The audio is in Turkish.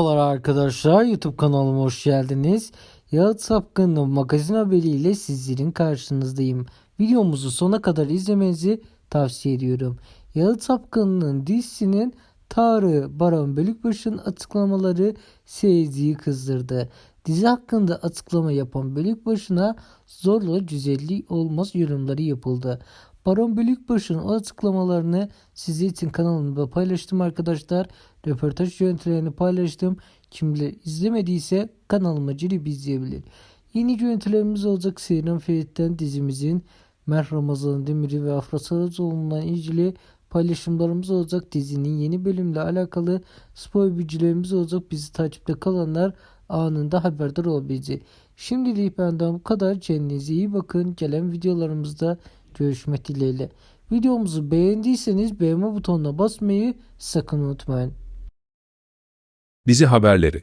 Merhabalar arkadaşlar YouTube kanalıma hoş geldiniz. Yağıt Sapkın'ın magazin haberiyle sizlerin karşınızdayım. Videomuzu sona kadar izlemenizi tavsiye ediyorum. Yağıt Sapkın'ın dizisinin Tarık Baran Bölükbaşı'nın açıklamaları seyirciyi kızdırdı. Dizi hakkında açıklama yapan Bölükbaşı'na zorla güzelliği olmaz yorumları yapıldı. Baron Bölükbaşı'nın o açıklamalarını sizler için kanalımda paylaştım arkadaşlar. Röportaj görüntülerini paylaştım. Kimler izlemediyse kanalıma girip izleyebilir. Yeni görüntülerimiz olacak Seyran Ferit'ten dizimizin Mer Ramazan Demir'i ve Afra Saracoğlu'ndan ilgili paylaşımlarımız olacak. Dizinin yeni bölümle alakalı spoiler bilgilerimiz olacak. Bizi takipte kalanlar anında haberdar olabilecek. Şimdilik benden bu kadar. Kendinize iyi bakın. Gelen videolarımızda görüşmek dileğiyle. Videomuzu beğendiyseniz beğenme butonuna basmayı sakın unutmayın. Dizi haberleri